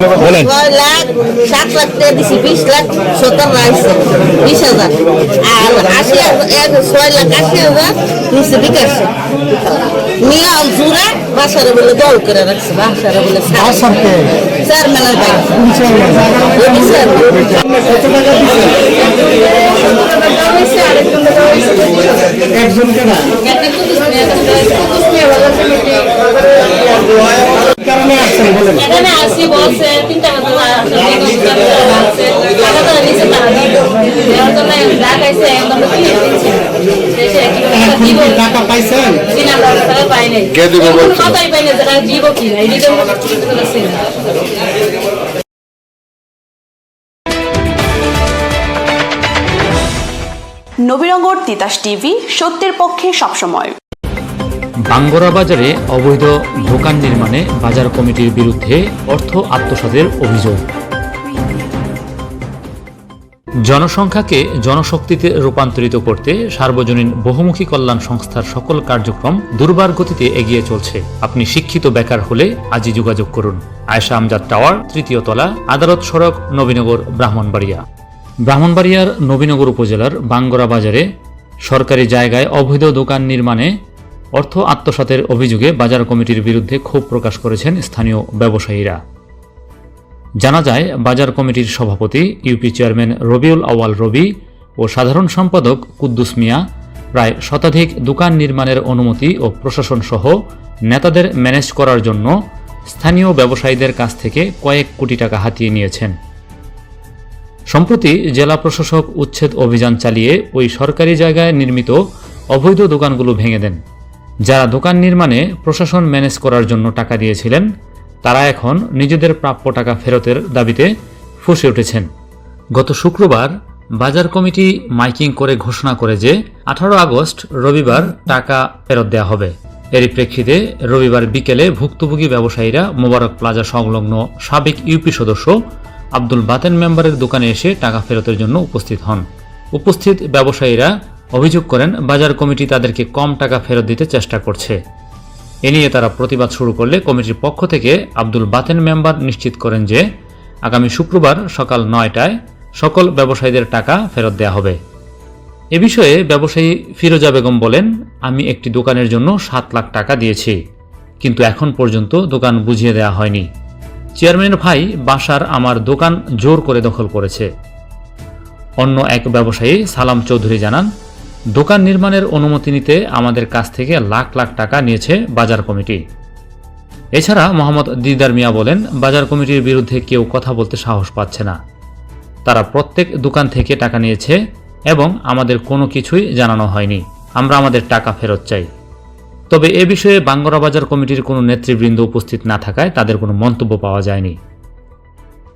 ছয় লাখ সাত লাখ টাকা দিছি বিশ লাখ সত্তর রাখছে বিশ হাজার আর আশি হাজার ছয় লাখ আশি হাজার নিচে বিকাশে নিয়ম জুড়ে বাসারে বলে দল করে রাখছে বাসারে বলে স্যার মেলার ব্যাংক একজনকে না কারণে আসছেন বলেন। এখানে আসি তিনটা আছে টাকা তো নিচে তারা। দেওয়ার জন্য ডাকাইছে একদম দিয়ে দিচ্ছে। দেশে কি টাকা এখন দিব কি টাকা পাইছেন? তিন হাজার টাকা পাই নাই। কে দিবে এখন কথাই পাই না যারা দিব কি? না এই দিকে নবীনগর তিতাস টিভি সত্যের পক্ষে সবসময়। বাঙ্গরা বাজারে অবৈধ দোকান নির্মাণে বাজার কমিটির বিরুদ্ধে অর্থ আত্মসাতের অভিযোগ। জনসংখ্যাকে জনশক্তিতে রূপান্তরিত করতে সার্বজনীন বহুমুখী কল্যাণ সংস্থার সকল কার্যক্রম দুর্বার গতিতে এগিয়ে চলছে। আপনি শিক্ষিত বেকার হলে আজই যোগাযোগ করুন। আয়শা আমজাদ টাওয়ার, তৃতীয় তলা, আদালত সড়ক, নবীনগর, ব্রাহ্মণবাড়িয়া। ব্রাহ্মণবাড়িয়ার নবীনগর উপজেলার বাঙ্গরা বাজারে সরকারি জায়গায় অবৈধ দোকান নির্মাণে অর্থ আত্মসাতের অভিযোগে বাজার কমিটির বিরুদ্ধে ক্ষোভ প্রকাশ করেছেন স্থানীয় ব্যবসায়ীরা। জানা যায়, বাজার কমিটির সভাপতি, ইউপি চেয়ারম্যান রবিউল আওয়াল রবি ও সাধারণ সম্পাদক কুদ্দুস মিয়া প্রায় শতাধিক দোকান নির্মাণের অনুমতি ও প্রশাসন সহ নেতাদের ম্যানেজ করার জন্য স্থানীয় ব্যবসায়ীদের কাছ থেকে কয়েক কোটি টাকা হাতিয়ে নিয়েছেন। সম্প্রতি জেলা প্রশাসক উচ্ছেদ অভিযান চালিয়ে ওই সরকারি জায়গায় নির্মিত অবৈধ দোকানগুলো ভেঙে দেন। যারা দোকান নির্মাণে প্রশাসন ম্যানেজ করার জন্য টাকা দিয়েছিলেন, তারা এখন নিজেদের প্রাপ্য টাকা ফেরতের দাবিতে ফুসে উঠেছেন। গত শুক্রবার বাজার কমিটি মাইকিং করে ঘোষণা করে যে, আঠারো আগস্ট রবিবার টাকা ফেরত দেওয়া হবে। এরই প্রেক্ষিতে রবিবার বিকেলে ভুক্তভোগী ব্যবসায়ীরা মোবারক প্লাজা সংলগ্ন সাবেক ইউপি সদস্য আব্দুল বাতেন মেম্বারের দোকানে এসে টাকা ফেরতের জন্য উপস্থিত হন। উপস্থিত ব্যবসায়ীরা অভিযোগ করেন, বাজার কমিটি তাদেরকে কম টাকা ফেরত দিতে চেষ্টা করছে। এ নিয়ে তারা প্রতিবাদ শুরু করলে কমিটির পক্ষ থেকে আব্দুল বাতেন মেম্বার নিশ্চিত করেন যে, আগামী শুক্রবার সকাল নয়টায় সকল ব্যবসায়ীদের টাকা ফেরত দেওয়া হবে। এ বিষয়ে ব্যবসায়ী ফিরোজা বেগম বলেন, আমি একটি দোকানের জন্য সাত লাখ টাকা দিয়েছি, কিন্তু এখন পর্যন্ত দোকান বুঝিয়ে দেওয়া হয়নি। চেয়ারম্যানের ভাই বাসার আমার দোকান জোর করে দখল করেছে। অন্য এক ব্যবসায়ী সালাম চৌধুরী জানান দোকান নির্মাণের অনুমতি নিতে আমাদের কাছ থেকে লাখ লাখ টাকা নিয়েছে বাজার কমিটি। এছাড়া মোহাম্মদ দিদার মিয়া বলেন, বাজার কমিটির বিরুদ্ধে কেউ কথা বলতে সাহস পাচ্ছে না। তারা প্রত্যেক দোকান থেকে টাকা নিয়েছে এবং আমাদের কোনো কিছুই জানানো হয়নি। আমরা আমাদের টাকা ফেরত চাই। তবে এ বিষয়ে বাঙ্গরা বাজার কমিটির কোনো নেতৃবৃন্দ উপস্থিত না থাকায় তাদের কোনো মন্তব্য পাওয়া যায়নি।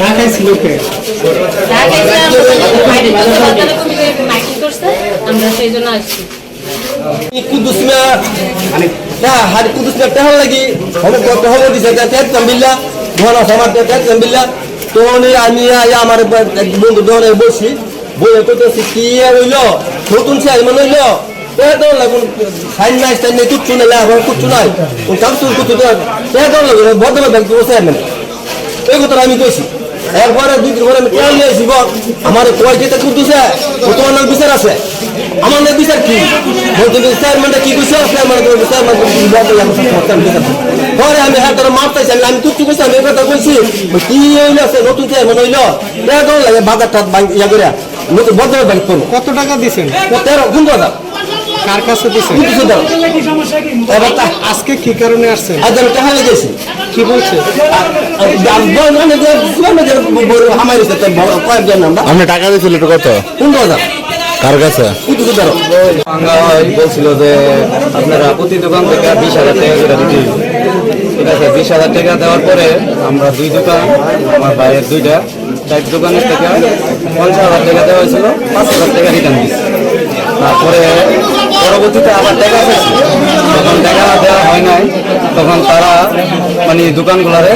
ঢাকায় ডাকাইছে আমরা সেই জন্য আসছি কত হবে দিছে সমাজ তো তো তো কি হইল নতুন সে হইল তেত লাগুন সাইন নাই সাইন নাই কিচ্ছু নাই আমার কিচ্ছু নাই ও কামসু কিচ্ছু তো লাগুন বদলে ব্যাংক বসে মানে এই কথা আমি কইছি। একবারে দুই দিন আমি কেন নিয়ে আসিব। আমার কয় যেতে কুদুসে ও তোমার নাম বিচার আছে। আমার নাম বিচার কি? বলতে স্যার মানে কি কইছে? স্যার মানে স্যার মানে পরে আমি হ্যাঁ তোর মাপ চাইছি আমি তুই কইছি আমি কথা কইছি। কি হইল সে? নতুন চেয়ার মানে হইল তেরো লাগে বাজার টাত ইয়া করে নতুন বদল ব্যাংক করব। কত টাকা দিছেন? তেরো পনেরো হাজার। কার কাছে দাও। এবার তা আজকে কি কারণে আসছেন আজ আমি টাকা লেগেছি কি বলছে? কয়েকজন আমরা টাকা দিয়েছিল একটু কত? পনেরো হাজার। কার কাছে? বলছিল যে আপনারা প্রতি দোকান থেকে বিশ হাজার টাকা করে দিতে ঠিক আছে বিশ হাজার টাকা দেওয়ার পরে আমরা দুই দোকান আমার ভাইয়ের দুইটা চার দোকানের থেকে পঞ্চাশ হাজার টাকা দেওয়া হয়েছিল পাঁচ হাজার টাকা রিটার্ন দিচ্ছে তারপরে পরবর্তীতে আবার টাকা পেয়েছি যখন দেখা দেওয়া হয় নাই, তখন তারা মানে দোকানগুলারে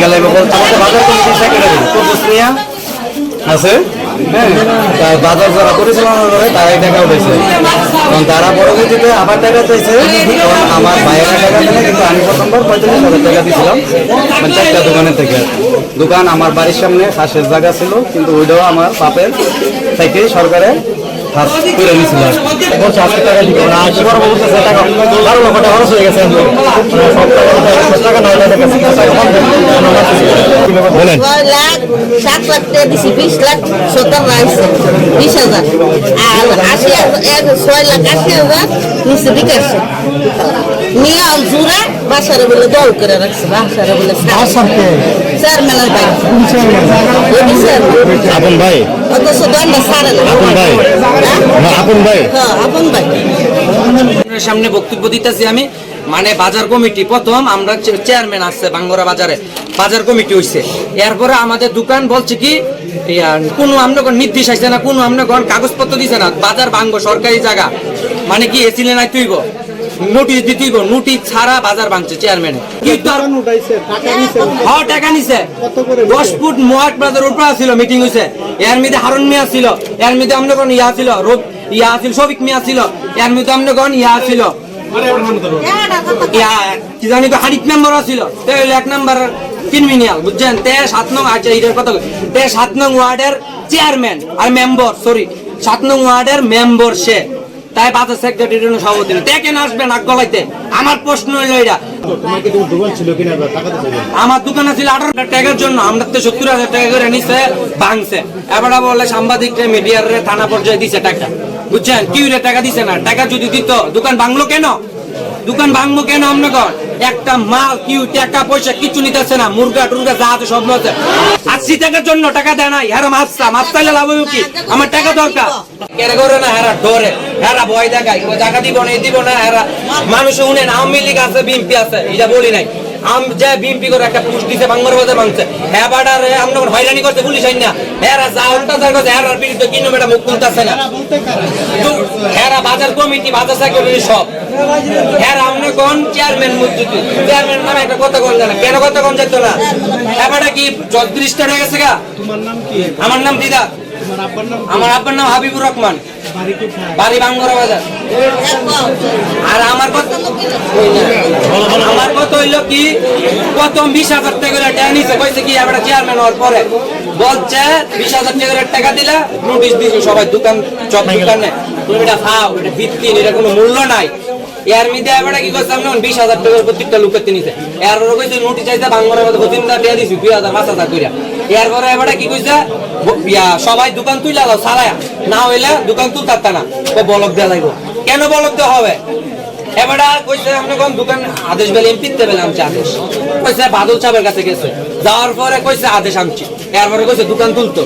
গেলে বলছে আমাদের বাজার কমিটির সেক্রেটারি মিয়া আছে? হ্যাঁ বাজার যারা পরিচালনা করে তারাই টাকা উঠেছে এবং তারা পরবর্তীতে আবার টাকা চাইছে তখন আমার ভাইয়েরা টাকা দেয় কিন্তু আমি প্রথমবার পঁয়তাল্লিশ হাজার টাকা দিয়েছিলাম মানে চারটা দোকানের থেকে। দোকান আমার বাড়ির সামনে শ্বাসের জায়গা ছিল, কিন্তু ওইটাও আমার পাপের থেকে সরকারে হাত করে নিয়েছিল। বলছে আজকে টাকা দিব। না আজকে বড় বলতেছে টাকা বারো লক্ষ টাকা খরচ হয়ে গেছে সব টাকা টাকা নয় টাকা বলেন। ছয় লাখ সাত লাখ টাকা দিছি বিশ লাখ সত্তর রাখছে বিশ হাজার। আর আশি হাজার- ছয় লাখ আশি হাজার নিচে বিকাশে নিয়ে জুড়ে বাসারে বলে দল করে রাখছে বাসারে বলে চেয়ারম্যানের ভাই ওই চেয়ারম্যান আপন ভাই অথচ দণ্ডা সারে না আপন ভাই না আপন ভাই হ্যাঁ আপন ভাই আপনার সামনে বক্তব্য দিতেছি আমি। মানে বাজার কমিটি প্রথম আমরা চেয়ারম্যান আসছে বাঙ্গরা বাজারে। বাজার কমিটি হইছে। এরপরে আমাদের দোকান বলছে কি কোনো আমনগর নির্দেশ আসছে না কোনো আমনগর কাগজপত্র দিছে না। বাজার ভাঙবো সরকারি জায়গা। মানে কি এসিলে নাই তুইব? নোটিশ দিতেইব নোটিশ ছাড়া বাজার ভাঙছে চেয়ারম্যান টাকা নিছে। দশ ফুট মোয়াট বাজার উপরে ছিল মিটিং হইছে। এর মধ্যে হারুন মিয়া ছিল এর মধ্যে আমনগর ইয়া ছিল রোব ইয়া ছিল শফিক মিয়া ছিল এর মধ্যে আমনগর ইয়া ছিল। ইয়া কি জানি তো হারিক মেম্বার ছিল। এক নাম্বার ক্রিমিনাল বুঝছেন? তে সাত নং আচ্ছা এটার কথা তে সাত নং ওয়ার্ডের চেয়ারম্যান আর মেম্বার সরি সাত নং ওয়ার্ডের মেম্বার সে। তাই বাজার সেক্রেটারি সভাপতি কেন আসবেন আগ গলাইতে। আমার প্রশ্ন হইল এটা আমার দোকান ছিল আঠারো টাকার জন্য আমরা তো সত্তর হাজার টাকা করে নিছে ভাঙছে। এবার বলে সাংবাদিকরা মিডিয়ার থানা পর্যায়ে দিছে টাকা। বুঝছেন? কি রে টাকা দিছে না? টাকা যদি দিত দোকান ভাঙলো কেন? দোকান ভাঙবো কেন আপনার একটা মাল, কিউ, টাকা, পয়সা কিছু নিতেছে না, মুরগা, টুরগা, যা আছে সব নছে আশি টাকার জন্য টাকা দেয় নাই হেরা মাছটা মাছ চাইলে লাভ হইব কি? আমার টাকা দরকার। কেরে করে না ডরে হেরা ভয় দেখায় টাকা দিব না দিব না হেরা মানুষ উনেন আওয়ামী লীগ আছে, বিএনপি আছে, এটা বলি নাই। আম যে বিএনপি করে একটা পুষ দিছে, বাংলার বাজার হ্যাঁ বাডারে আমরা হয়রানি করতে পুলিশ আইন না। হেরা যা উল্টা করছে হেরার বিরুদ্ধে কিনো ম্যাডাম মুখ খুলতেছে না। তো বাজার কমিটি বাজার সব। হ্যাঁ কোন চেয়ারম্যান চেয়ারম্যান নামে একটা কথা কোন জানা। কেন কথা যেত না? কি চৌত্রিশটা হয়ে গেছে গা? আমার নাম দিদা। আমার আব্বার নাম হাবিবুর রহমান। বাড়ি বাঙ্গরা বাজার। আর আমার কথা আমার কথা হইল কি প্রথম বিশ হাজার টাকা করে টাকা নিছে কইছে কি এবারে চেয়ারম্যান হওয়ার পরে। বলছে বিশ হাজার টাকা করে টাকা দিলা নোটিশ দিছে সবাই দোকান চপ দোকানে। তুমি এটা খাও এটা ভিত্তি এটা কোনো মূল্য নাই। এর মধ্যে এবারে কি করছে আমি বিশ হাজার টাকার প্রত্যেকটা লোকের নিছে। এর পরে কইছে নোটিশ চাইছে বাংলার মধ্যে হতিনদার টাকা দিছি দুই হাজার পাঁচ হাজার এরপরে এবারে কি কইছে? সবাই দোকান তুইলা দাও সারায়া। না হইলে দোকান না। ও বলক দেওয়া লাগবে। কেন বলক দেওয়া হবে? এবারে কইছে আপনি কোন দোকান আদেশ বেলে এমপিতে বেলে আমছে আদেশ। কইছে বাদল সাহেবের কাছে গেছে। যাওয়ার পরে কইছে আদেশ আমছি এরপরে কইছে দোকান তুলতো।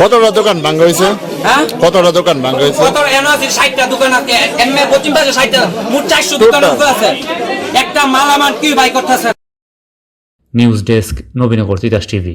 কতটা দোকান হ্যাঁ? কতটা দোকান কত এনো আছে দোকান আছে। এমএ পশ্চিম পাশে ষাটটা মোট চারশো দোকান। আছে। একটা মালামাল কি বাই করতেছে। News desk Nabinagar Titas TV.